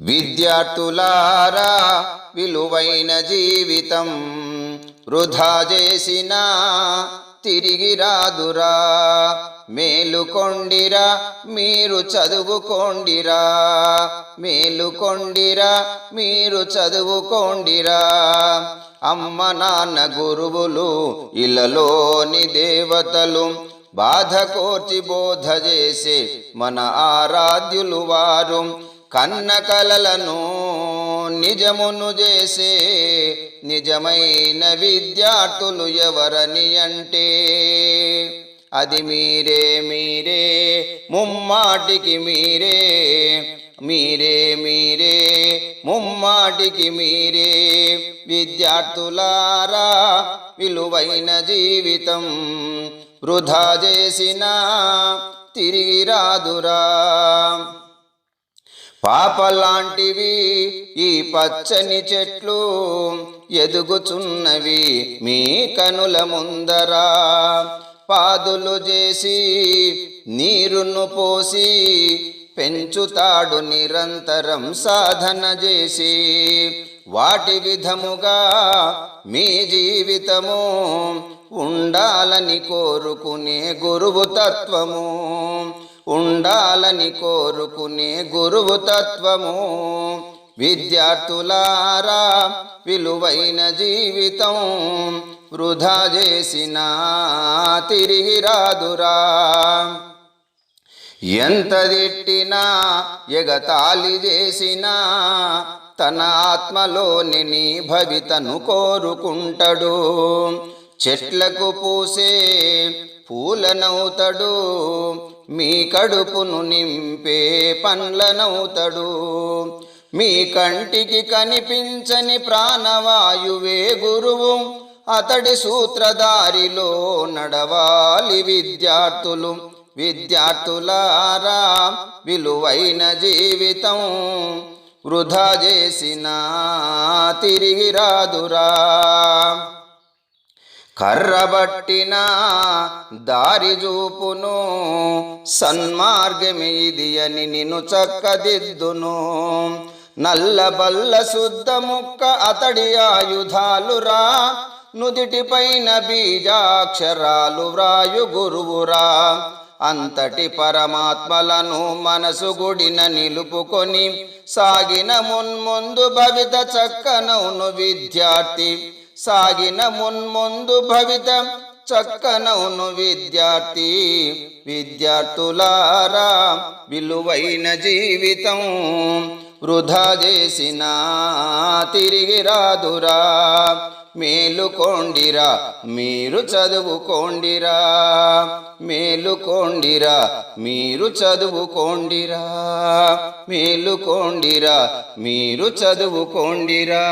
విద్యార్థులారా విలువైన జీవితం వృధా చేసిన తిరిగి రాదురా. మేలుకొండిరా మీరు చదువుకోండిరా. మేలుకొండిరా మీరు చదువుకోండిరా. అమ్మ నాన్న గురువులు ఇలలోని దేవతలు బాధ కోర్చి బోధ చేసే మన ఆరాధ్యులు వారు. కన్న కలలను నిజమును చేసే నిజమైన విద్యార్థులు ఎవరని అంటే అది మీరే మీరే ముమ్మాటికి మీరే మీరే మీరే ముమ్మాటికి మీరే. విద్యార్థులారా విలువైన జీవితం వృధా చేసిన తిరిగి రాదురా. పాపలాంటివి ఈ పచ్చని చెట్లు ఎదుగుచున్నవి మీ కనుల ముందరా. పాదులు చేసి నీరును పోసి పెంచుతాడు నిరంతరం సాధన చేసి. వాటి విధముగా మీ జీవితము ఉండాలని కోరుకునే గురువు తత్వము. ఉండాలని కోరుకునే గురువు తత్వము. విద్యార్థులారా విలువైన జీవితం వృధా చేసిన తిరిగి రాదురా. ఎంత తిట్టినా ఎగతాళి చేసినా తన ఆత్మలోని నీ భవితను కోరుకుంటాడు. చెట్లకు పూసే పూలనవుతాడు మీ కడుపును నింపే పండ్లనవుతాడు మీ కంటికి కనిపించని ప్రాణవాయువే గురువు అతడి సూత్రధారిలో నడవాలి విద్యార్థులు. విద్యార్థులారా విలువైన జీవితం వృధా చేసిన తిరిగి రాదురా. కర్రబట్టిన దారి చూపును సన్మార్గమిది అని నిన్ను చక్కదిద్దును. నల్లబల్ల శుద్ధ ముక్క అతడి ఆయుధాలురా నుదిటిపైన బీజాక్షరాలు వ్రాయు గురువురా. అంతటి పరమాత్మలను మనసు గుడిన నిలుపుకొని సాగిన మున్ముందు భవిత చక్కనవును విద్యార్థి. సాగిన మున్ముందు భవిత చక్కనవును విద్యార్థి విద్యార్థులారా విలువైన జీవితం వృధా చేసిన తిరిగి రాదురా. మేలుకోండిరా మీరు చదువుకోండిరా. మేలుకోండిరా మీరు చదువుకోండిరా. మేలుకోండిరా మీరు చదువుకోండిరా.